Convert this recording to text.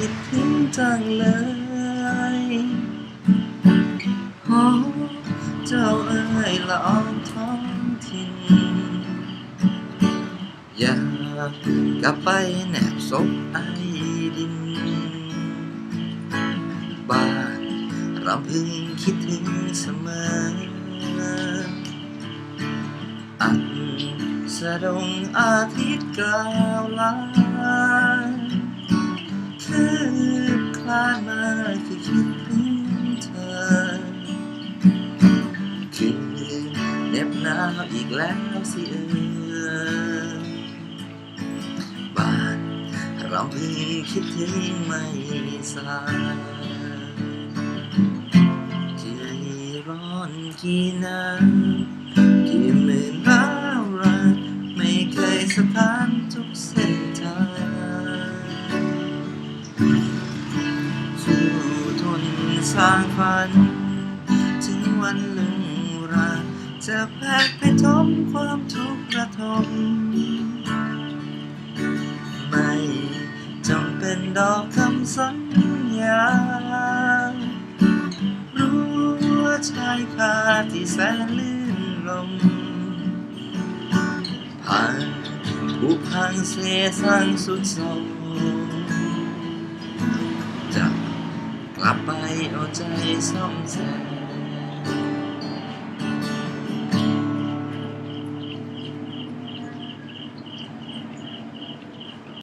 คิดถึงจังเลยโอเจ้าเอ๋ยละอองท้องถิ่นอยากกลับไปแนบศพไอดิน บ้านรำพึงคิดถึงเสมอ อันสะดงอาทิตย์กล่าวลา คือคลานมาคือคิดถึงเธอคืนเน็บหนาวอีกแล้วสิเออบ้านรำพึงคิดถึงไม่สายกี่ร้อนกี่นากี่หมื่นร้าวรักไม่เคยสถานทุกเส้น สู้ทนสร้างฝัน ถึงวันลุงรักจะแพกไปทมความทุกข์ระทม ไม่จำเป็นดอกคำสัญญา รู้ว่าชายคาที่แสนลื่นลมผ่านผู้พังเสียสังสุดโทม จะก